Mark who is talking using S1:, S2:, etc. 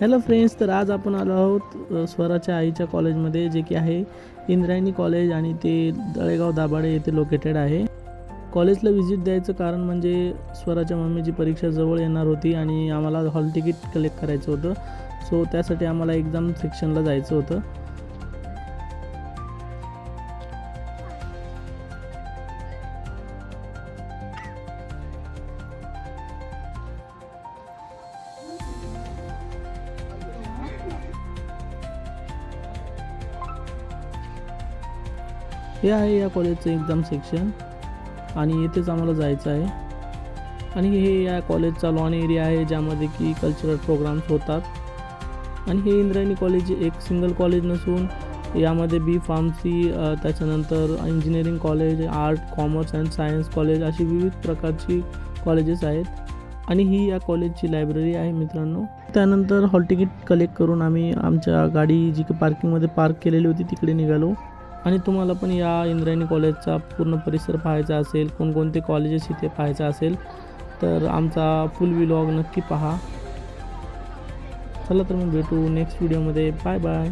S1: Hello friends तर आज आपण आलो आहोत स्वराच्या आईच्या कॉलेजमध्ये जे की आहे इंद्रायणी कॉलेज आणि ते दळेगाव दाभाडे येथे लोकेटेड आहे. कॉलेजला व्हिजिट द्यायचं कारण म्हणजे स्वराच्या मम्मीची परीक्षा जवळ येणार होती आणि आम्हाला हॉल तिकीट कलेक्ट करायचं होतं. सो त्यासाठी आम्हाला एक्झाम सेक्शनला जायचं होतं. हे आहे या कॉलेजचं एक्झाम सेक्शन आणि येथेच आम्हाला जायचं आहे. आणि हे या कॉलेजचा लॉन एरिया आहे ज्यामध्ये की कल्चरल प्रोग्राम्स होतात. आणि हे इंद्रायणी कॉलेज एक सिंगल कॉलेज नसून यामध्ये बी फार्मसी त्याच्यानंतर engineering college art commerce and science college अशी विविध प्रकारची कॉलेजेस आहेत. आणि ही या कॉलेजची लायब्ररी आहे मित्रांनो. त्यानंतर हॉल तिकीट कलेक्ट करून आम्ही आमच्या गाडी जी की पार्किंगमध्ये पार्क केलेली होती तिकडे निघालो. आणि तुम्हाला पण या इंद्रायणी कॉलेजचा पूर्ण परिसर पाहायचा असेल कोणकोणते कॉलेजेस इथे पाहायचा असेल तर आमचा फुल विलॉग नक्की पहा. चला तर मग भेटू नेक्स्ट व्हिडिओमध्ये बाय बाय